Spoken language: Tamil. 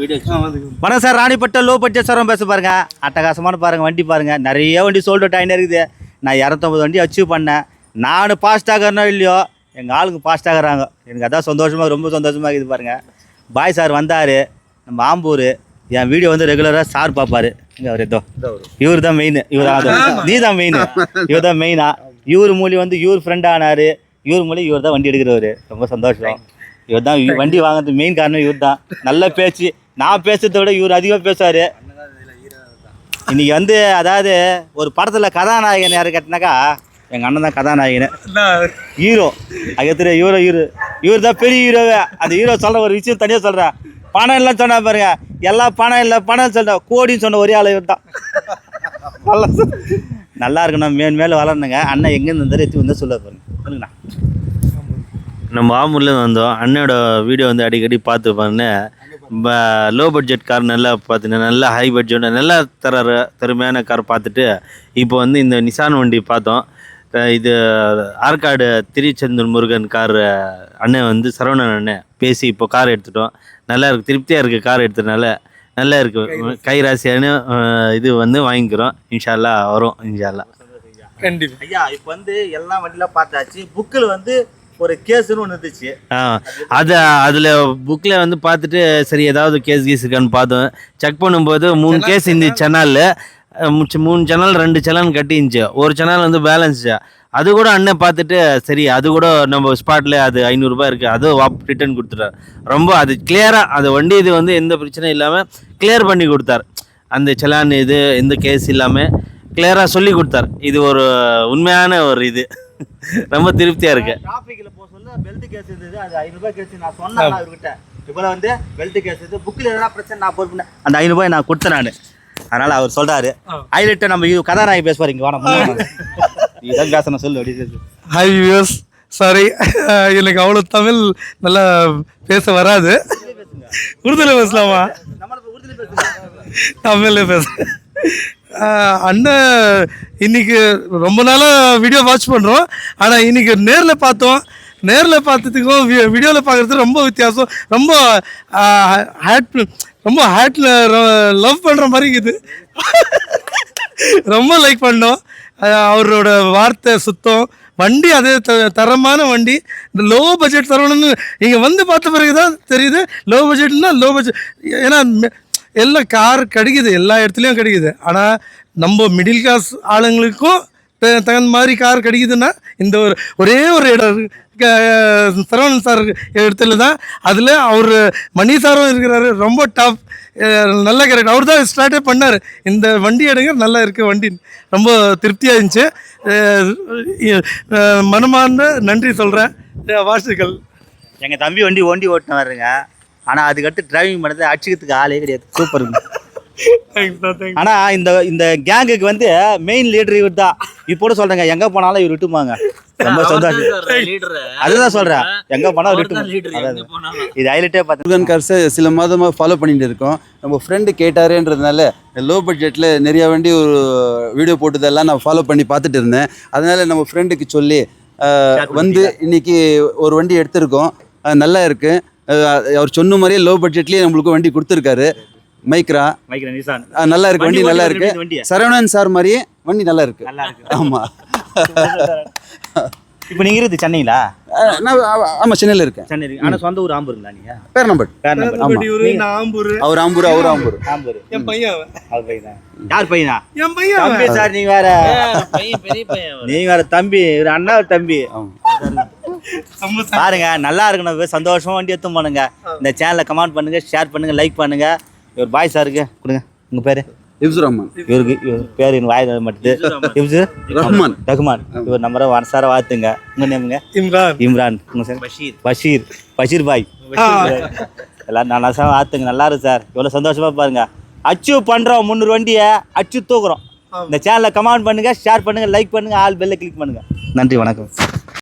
வணக்கம் சார் ராணிப்பட்ட லோ பட்ஜெட் சாரம் பேச பாருங்க. அட்டகாசமான பாருங்க வண்டி பாருங்க. நிறைய வண்டி சோல்ட் அவுட் ஆகினே இருக்குது. நான் இரநூத்தம்பது வண்டி அச்சீவ் பண்ணேன். நான் ஃபாஸ்ட் ஆகிறனோ இல்லையோ எங்கள் ஆளுங்க ஃபாஸ்ட் ஆகுறாங்க. எனக்கு அதான் சந்தோஷமாக ரொம்ப சந்தோஷமாக இருக்குது பாருங்க. பாய் சார் வந்தார். நம்ம ஆம்பூர். என் வீடியோ வந்து ரெகுலராக சார் பார்ப்பாரு இங்கே அவர் ஏதோ இவர் தான் மெயின் இவர் நீ தான் மெயின் இவர் தான் மெயினா இவர் மூலி வந்து இவர் ஃப்ரெண்ட் ஆனார். இவர் மூலி இவர் தான் வண்டி எடுக்கிறவர். ரொம்ப சந்தோஷம். இவர் தான் வண்டி வாங்குறது மெயின் காரணம் இவர் தான் நல்ல பேச்சு. நான் பேசுறதை விட இவர் அதிகமாக பேசுவார். இன்னைக்கு வந்து அதாவது ஒரு படத்தில் கதாநாயகன் யார் கேட்டினாக்கா எங்கள் அண்ணன் தான் கதாநாயகன். ஹீரோ. அதுக்கு ஹீரோ ஹீரோ இவர். தான் பெரிய ஹீரோவே. அந்த ஹீரோ சொல்கிற ஒரு விஷயம் தனியாக சொல்கிறேன் பணம் இல்லைன்னு சொன்னா பாருங்க. எல்லா பணம் இல்லை பணம் சொல்கிறேன் கோடின்னு சொன்ன ஒரே ஆள் இவர் தான் நல்லா நல்லா இருக்கணும். மேல் மேலே வளரணுங்க. அண்ணன் எங்கேருந்து இருந்தாரு எத்தி வந்து சொல்ல பாருங்க. சொல்லுங்கண்ணா. நம்ம ஆமூர்லேருந்து வந்தோம். அண்ணனோட வீடியோ வந்து அடிக்கடி பார்த்து பாருன்னு லோ பட்ஜெட் கார் நல்லா பார்த்துட்டு நல்ல ஹை பட்ஜெட் நல்லா தர திறமையான கார் பார்த்துட்டு இப்போ வந்து இந்த நிசான் வண்டி பார்த்தோம். இது ஆற்காடு திருச்செந்தூர் முருகன் கார் அண்ணன் வந்து சரவணன் அண்ணன் பேசி இப்போ கார் எடுத்துட்டோம். நல்லா இருக்கு திருப்தியாக இருக்குது கார் எடுத்ததுனால. நல்லா இருக்குது கைராசியான இது வந்து வாங்கிக்கிறோம். இன்ஷால்லா வரும் இன்ஷால்லா கண்டிப்பா. ஐயா இப்போ வந்து எல்லா வண்டிலாம் பார்த்தாச்சு. புக்கில் வந்து ஒரு கேஸுன்னு ஒன்று இருந்துச்சு. ஆ அது அதில் புக்கில் வந்து பார்த்துட்டு சரி ஏதாவது கேஸ் கீஸ் இருக்கான்னு பார்த்தோம். செக் பண்ணும்போது மூணு கேஸ் இந்த சேனலில் மூணு சேனல் ரெண்டு சேனல் கட்டிருந்துச்சு ஒரு சேனல் வந்து பேலன்ஸ் அது கூட அண்ணன் பார்த்துட்டு சரி அது கூட நம்ம ஸ்பாட்டில் அது ஐநூறுரூபா இருக்குது அது வாப் ரிட்டர்ன் கொடுத்துட்டார். ரொம்ப அது கிளியராக அது வண்டி இது வந்து எந்த பிரச்சனையும் இல்லாமல் கிளியர் பண்ணி கொடுத்தார். அந்த செலான் இது எந்த கேஸ் இல்லாமல் கிளியராக சொல்லி கொடுத்தார். இது ஒரு உண்மையான ஒரு இது. ரொம்ப திருப்தியாக இருக்குது டிராஃபிக்கில் போக சொல்ல பெல்ட் கேஸ் இருந்தது அது ஐநூறுபா கேஸ் நான் சொன்னேன் அவர்கிட்ட. இப்போ வந்து பெல்ட் கேஸ் இது புக்கில் எதனா பிரச்சனை நான் பொறுப்பு அந்த ஐநூறுபாய் நான் கொடுத்தேன் நான். அதனால் அவர் சொல்கிறாரு ஹைலைட்டை நம்ம இது கதாநாயகி பேசுவார் இங்கே வேணாம் இதான் பேசணும் சொல்லு அப்படி பேசு ஹாய் வியூவர்ஸ் சாரி எனக்கு அவ்வளோ தமிழ் நல்லா பேச வராது. பேசலாமா? உறுதியில் பேசுங்க. தமிழ்ல பேச. அண்ணன் இன்னைக்கு ரொம்ப நாளாக வீடியோ வாட்ச் பண்ணுறோம் ஆனால் இன்னைக்கு நேரில் பார்த்தோம். நேரில் பார்த்ததுக்கும் வீடியோவில் பார்க்குறது ரொம்ப வித்தியாசம். ரொம்ப ஹேட் ரொம்ப ஹேட்டில் லவ் பண்ணுற மாதிரி இருக்குது. ரொம்ப லைக் பண்ணோம். அவரோட வார்த்தை சுத்தம். வண்டி அதே த தரமான வண்டி. இந்த லோ பட்ஜெட் தரணும்னு இங்கே வந்து பார்த்த பிறகு தான் தெரியுது லோ பட்ஜெட்னா லோ பட்ஜெட் ஏன்னா எல்லாம் கார் கிடைக்குது எல்லா இடத்துலையும் கிடைக்குது. ஆனால் நம்ம மிடில் கிளாஸ் ஆளுங்களுக்கும் தகுந்த மாதிரி கார் கிடைக்குதுன்னா இந்த ஒரு ஒரே ஒரு இடம் சரவணன் சார் இடத்துல தான் அதில் அவர் மணி சாரும் இருக்கிறாரு. ரொம்ப டாப் நல்ல கேரக்டர் அவர் தான் ஸ்டார்ட்டே பண்ணார். இந்த வண்டி எடுங்க நல்லா இருக்குது வண்டி. ரொம்ப திருப்தியாக இருந்துச்சு. மனமார்ந்த நன்றி சொல்கிறேன் வாழ்த்துக்கள். எங்கள் தம்பி வண்டி ஓண்டி ஓட்டினாருங்க ஆனால் அதுக்கடுத்து டிரைவிங் பண்ணது அடிச்சுக்கிறதுக்கு ஆளே கிடையாது. சூப்பர் ஆனா இந்த இந்த கேங்குக்கு வந்து மெயின் லீடர் இவர் தான். இப்போ கூட சொல்றேங்க எங்க போனாலும் இவர் விட்டுமாங்க. ரொம்ப சந்தோஷம். அதுதான் சொல்றேன் எங்க போனாலும் விட்டு இது ஹைலைட்டே பார்த்து முருகன் கார்ஸை சில மாதமாக ஃபாலோ பண்ணிட்டு இருக்கோம். நம்ம ஃப்ரெண்டு கேட்டாருன்றதுனால லோ பட்ஜெட்டில் நிறைய வண்டி ஒரு வீடியோ போட்டதெல்லாம் நான் ஃபாலோ பண்ணி பார்த்துட்டு இருந்தேன். அதனால நம்ம ஃப்ரெண்டுக்கு சொல்லி வந்து இன்னைக்கு ஒரு வண்டி எடுத்திருக்கோம். நல்லா இருக்கு. அஹ், அவர் சொன்ன மாதிரியே லோ பட்ஜெட்லேயே நம்மளுக்கு வண்டி கொடுத்துருக்காரு. மைக்ரா. நல்லா இருக்கு வண்டி நல்லா இருக்கு? சரவணன் சார் மாதிரியே வண்டி நல்லா இருக்கு. நல்லா இருக்கு. ஆமாம் இப்போ நீங்க இருக்குது சென்னைங்களா நான் ஆமாம் சென்னையில் இருக்கேன். சென்னை. ஆனா சொந்த ஊர் ஆம்பூருங்களா நீங்க? பேரணம்பட். பேர் நம்பர் ஆமா. நான் ஆம்பூர். அவர் ஆம்பூர் அவர் ஆம்பூர். ஆம்பூர். என் பையன். அவர் பையனா? யார் பையனா? என் பையன் சார் நீங்க வேற. பையன் பெரிய பையன் நீங்க வேற தம்பி ஒரு அண்ணா தம்பி. பாருங்க நல்லா இருக்கணும் சந்தோஷமா வண்டி எடுத்து பண்ணுங்க இந்த சேனலை கமெண்ட் பண்ணுங்க ஷேர் பண்ணுங்க லைக் பண்ணுங்க. இவர் பாய் சாருக்கு கொடுங்க. உங்க பேரு? இப்சு ரஹ்மான் இவருக்கு இவர் பேர் எனக்கு வாய் மாட்டுது. இவரு ரஹ்மான். ரகுமான் இவர் நம்பரை வனசார வாழ்த்துங்க. உங்க நேமுங்க இம்ரான். இம்ரான். உங்க சார் பஷீர். பஷீர். பஷீர் பாய். எல்லாம் நல்லா சார் வாழ்த்துங்க. நல்லா இருக்கு சார் எவ்வளோ சந்தோஷமா பாருங்க. அச்சீவ் பண்றோம் முந்நூறு வண்டியை அச்சு தூக்குறோம். இந்த சேனலை கமெண்ட் பண்ணுங்க ஷேர் பண்ணுங்க லைக் பண்ணுங்க ஆல் பெல்ல கிளிக் பண்ணுங்க. நன்றி வணக்கம்.